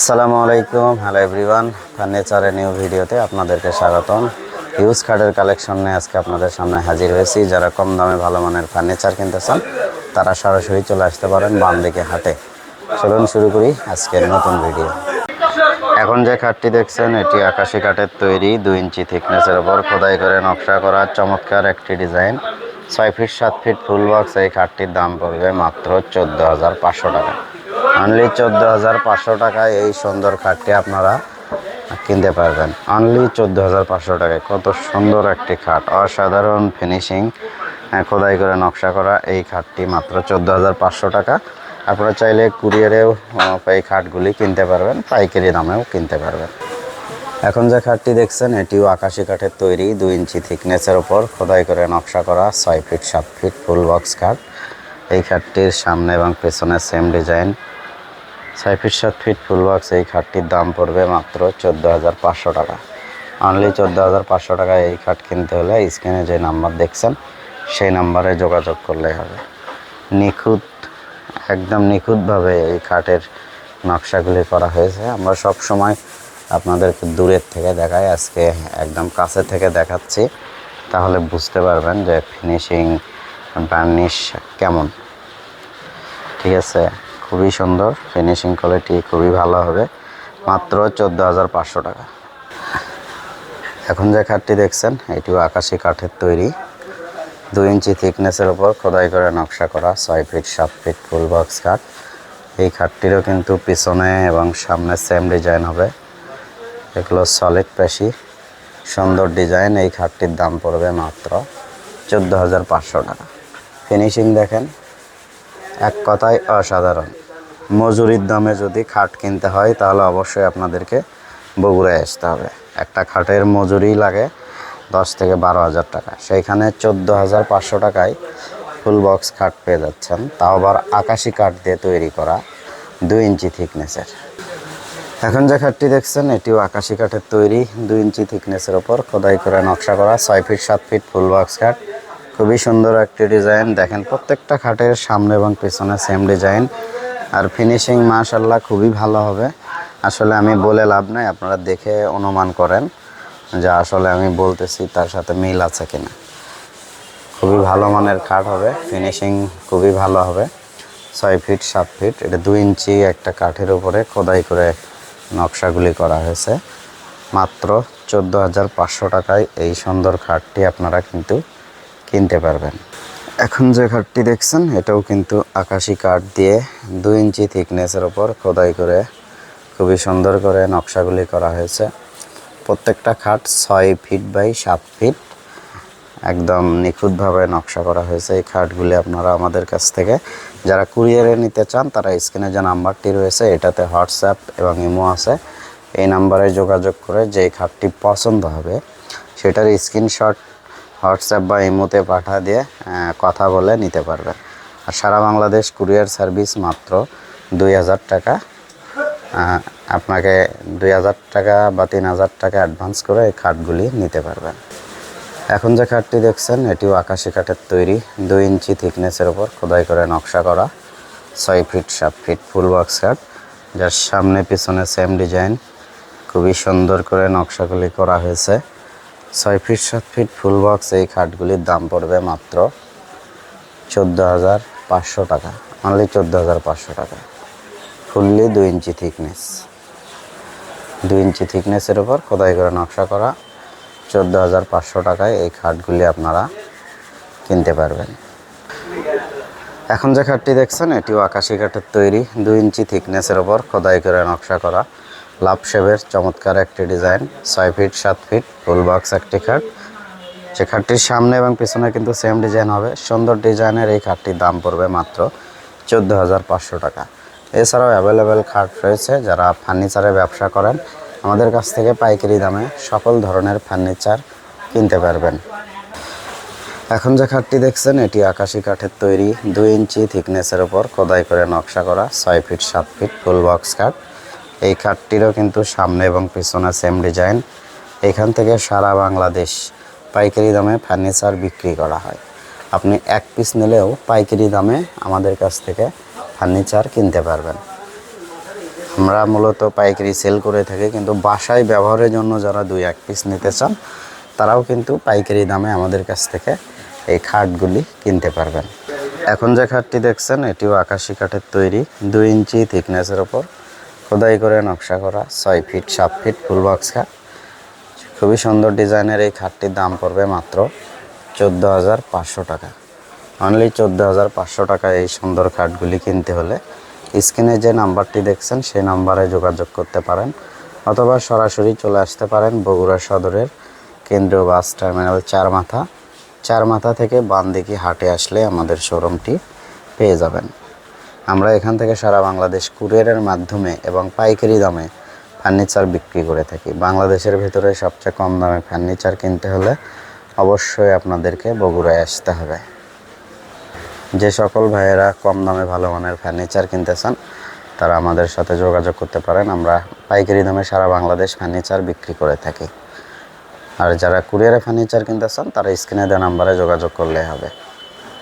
আসসালামু আলাইকুম। Hello everyone ফার্নিচারের নিউ ভিডিওতে আপনাদেরকে স্বাগতম। হিউজ কার্ডের কালেকশন নিয়ে আজকে আপনাদের সামনে হাজির হয়েছি। যারা কম দামে ভালো মানের ফার্নিচার কিনতে চান তারা সরাসরি চলে আসতে পারেন বাম দিকে হাটে চলুন শুরু করি আজকের নতুন ভিডিও এখন যে খাটটি দেখছেন, এটি আকাশি কাঠের তৈরি, দুই ইঞ্চি থিকনেসের ওপর খোদাই করে নকশা করা, চমৎকার একটি ডিজাইন ছয় ফিট সাত ফিট ফুল বক্স এই খাটটির দাম পড়বে মাত্র চোদ্দ হাজার পাঁচশো টাকা। অনলি চোদ্দ হাজার পাঁচশো টাকায় এই সুন্দর খাটটি আপনারা কিনতে পারবেন। অনলি চোদ্দ হাজার পাঁচশো টাকায়। কত সুন্দর একটি খাট। অসাধারণ ফিনিশিং খোদাই করে নকশা করা এই খাটটি মাত্র চোদ্দ হাজার পাঁচশো টাকা। আপনারা চাইলে কুরিয়ারেও এই খাটগুলি কিনতে পারবেন, পাইকারি দামেও কিনতে পারবেন। এখন যে খাটটি দেখছেন, এটিও আকাশি কাঠের তৈরি, দুই ইঞ্চি থিকনেসের ওপর খোদাই করে নকশা করা ছয় ফিট, সাত ফিট ফুল বক্স খাট। এই খাটটির সামনে এবং পেছনে সেম ডিজাইন ছয় ফিট সাত ফিট ফুল বক্স এই খাটটির দাম পড়বে মাত্র চোদ্দ হাজার পাঁচশো টাকা। অনলি চোদ্দ হাজার পাঁচশো টাকায় এই খাট কিনতে হলে স্ক্রিনে যে নাম্বার দেখছেন, সেই নাম্বারে যোগাযোগ করলেই হবে। নিখুঁত, একদম নিখুঁতভাবে এই খাটের নকশাগুলি করা হয়েছে। আমরা সব সময় আপনাদেরকে দূরের থেকে দেখাই, আজকে একদম কাছে থেকে দেখাচ্ছি। তাহলে বুঝতে পারবেন যে ফিনিশিং বার্নিশ কেমন? ঠিক আছে, খুবই সুন্দর ফিনিশিং কোয়ালিটি খুবই ভালো হবে, মাত্র চোদ্দ হাজার পাঁচশো টাকা। এখন যে খাটটি দেখছেন, এটিও আকাশি কাঠের তৈরি। দুই ইঞ্চি থিকনেসের ওপর খোদাই করে নকশা করা, ছয় ফিট সাত ফিট ফুল বক্স খাট। এই খাটটিরও কিন্তু পিছনে এবং সামনে সেম ডিজাইন হবে। এগুলো সলিড পেশি, সুন্দর ডিজাইন এই খাটটির দাম পড়বে মাত্র চোদ্দ হাজার পাঁচশো টাকা। ফিনিশিং দেখেন, এক কথায় অসাধারণ। মজুরির দামে যদি খাট কিনতে হয়, তাহলে অবশ্যই আপনাদেরকে বগুড়ায় আসতে হবে। একটা খাটের মজুরি লাগে দশ থেকে বারো হাজার টাকা। সেইখানে চোদ্দ হাজার পাঁচশো টাকায় ফুল বক্স খাট পেয়ে যাচ্ছেন। তাও আবার আকাশি কাঠ দিয়ে তৈরি করা দুই ইঞ্চি থিকনেসের এখন যে খাটটি দেখছেন, এটিও আকাশি কাঠের তৈরি, দুই ইঞ্চি থিকনেসের ওপর। খোদাই করে নকশা করা, ছয় ফিট সাত ফিট ফুল বক্স খাট। খুবই সুন্দর একটি ডিজাইন। দেখেন, প্রত্যেকটা খাটের সামনে এবং পেছনে সেম ডিজাইন। আর ফিনিশিং মাশাল্লাহ খুবই ভালো হবে। আসলে আমি বলে লাভ নাই, আপনারা দেখে অনুমান করেন যে আসলে আমি বলতেছি তার সাথে মিল আছে কিনা। খুবই ভালো মানের কাঠ হবে ফিনিশিং খুবই ভালো হবে। ছয় ফিট, সাত ফিট, এটা দুই ইঞ্চি একটা কাঠের উপরে খোদাই করে নকশাগুলি করা হয়েছে। মাত্র চোদ্দ হাজার পাঁচশো টাকায় এই সুন্দর খাটটি আপনারা কিন্তু কিনতে পারবেন। এখন যে খাটটি দেখছেন, এটাও কিন্তু আকাশি কাঠ দিয়ে দুই ইঞ্চি থিকনেসের ওপর খোদাই করে খুবই সুন্দর করে নকশাগুলি করা হয়েছে। প্রত্যেকটা খাট ছয় ফিট বাই সাত ফিট। একদম নিখুঁতভাবে নকশা করা হয়েছে এই খাটগুলি আপনারা আমাদের কাছ থেকে। যারা কুরিয়ারে নিতে চান, তারা স্ক্রিনে যে নাম্বারটি রয়েছে, এটাতে হোয়াটসঅ্যাপ এবং ইমো আছে। এই নাম্বারে যোগাযোগ করে যে খাটটি পছন্দ হবে, সেটার স্ক্রিনশট হোয়াটসঅ্যাপ বা ইমোতে পাঠা দিয়ে কথা বলে নিতে পারবেন। আর সারা বাংলাদেশ কুরিয়ার সার্ভিস মাত্র দুই হাজার টাকা। আপনাকে দুই হাজার টাকা বা তিন হাজার টাকা অ্যাডভান্স করে এই খাটগুলি নিতে পারবেন। এখন যে খাটটি দেখছেন, এটিও আকাশি কাঠের তৈরি, দুই ইঞ্চি থিকনেসের ওপর খোদাই করে নকশা করা, ছয় ফিট, সাত ফিট ফুল বক্স খাট, যার সামনে পিছনে সেম ডিজাইন খুবই সুন্দর করে নকশাগুলি করা হয়েছে। ছয় ফিট, সাত ফিট ফুল বক্স এই খাটগুলির দাম পড়বে মাত্র চোদ্দ হাজার পাঁচশো টাকা। অনলি চোদ্দ হাজার পাঁচশো টাকা। ফুললি দুই ইঞ্চি থিকনেস দুই ইঞ্চি থিকনেসের উপর খোদাই করে নকশা করা চোদ্দ হাজার পাঁচশো টাকায় এই খাটগুলি আপনারা কিনতে পারবেন। এখন যে খাটটি দেখছেন, এটিও আকাশি কাঠের তৈরি। দুই ইঞ্চি থিকনেসের ওপর খোদাই করে নকশা করা লাভ শেপের চমৎকার একটি ডিজাইন, ছয় ফিট সাত ফিট ফুল বক্স একটি খাট। যে খাটটির সামনে এবং পিছনে কিন্তু সেম ডিজাইন হবে। সুন্দর ডিজাইনের এই খাটটির দাম পড়বে মাত্র চোদ্দ হাজার পাঁচশো টাকা। এছাড়াও অ্যাভেলেবেল খাট রয়েছে, যারা ফার্নিচারে ব্যবসা করেন, আমাদের কাছ থেকে পাইকারি দামে সকল ধরনের ফার্নিচার কিনতে পারবেন। এখন যে খাটটি দেখছেন, এটি আকাশি কাঠের তৈরি, দুই ইঞ্চি থিকনেসের ওপর খোদাই করে নকশা করা, ছয় ফিট সাত ফিট ফুল বক্স খাট। এই খাটটিরও কিন্তু সামনে এবং পিছনে সেম ডিজাইন এখান থেকে সারা বাংলাদেশ পাইকারি দামে ফার্নিচার বিক্রি করা হয়। আপনি এক পিস নিলেও পাইকারি দামে আমাদের কাছ থেকে ফার্নিচার কিনতে পারবেন। আমরা মূলত পাইকারি সেল করে থাকি, কিন্তু বাসায় ব্যবহারের জন্য যারা দুই, এক পিস নিতে চান, তারাও কিন্তু পাইকারি দামে আমাদের কাছ থেকে এই খাটগুলি কিনতে পারবেন। এখন যে খাটটি দেখছেন, এটিও আকাশি কাঠের তৈরি, দুই ইঞ্চি থিকনেসের ওপর। খোদাই করে নকশা করা, ছয় ফিট সাত ফিট ফুল বক্স খুবই সুন্দর ডিজাইনের এই খাটটির দাম পড়বে মাত্র চোদ্দ হাজার পাঁচশো টাকা। অনলি চোদ্দ হাজার পাঁচশো টাকা এই সুন্দর খাটগুলি কিনতে হলে। স্ক্রিনে যে নাম্বারটি দেখছেন, সেই নাম্বারে যোগাযোগ করতে পারেন অথবা সরাসরি চলে আসতে পারেন বগুড়া সদরের কেন্দ্রীয় বাস টার্মিনাল চার মাথা চার মাথা থেকে বানদিঘি হাটে আসলে আমাদের শোরুমটি পেয়ে যাবেন। আমরা এখান থেকে সারা বাংলাদেশ কুরিয়ারের মাধ্যমে এবং পাইকারি দামে ফার্নিচার বিক্রি করে থাকি। বাংলাদেশের ভেতরে সবচেয়ে কম দামে ফার্নিচার কিনতে হলে অবশ্যই আপনাদেরকে বগুড়ায় আসতে হবে। যে সকল ভাইয়েরা কম দামে ভালো মানের ফার্নিচার কিনতে চান, তারা আমাদের সাথে যোগাযোগ করতে পারেন। আমরা পাইকারি দামে সারা বাংলাদেশ ফার্নিচার বিক্রি করে থাকি। আর যারা কুরিয়ারে ফার্নিচার কিনতে চান, তারা স্ক্রিনে দেওয়া নাম্বারে যোগাযোগ করলে হবে।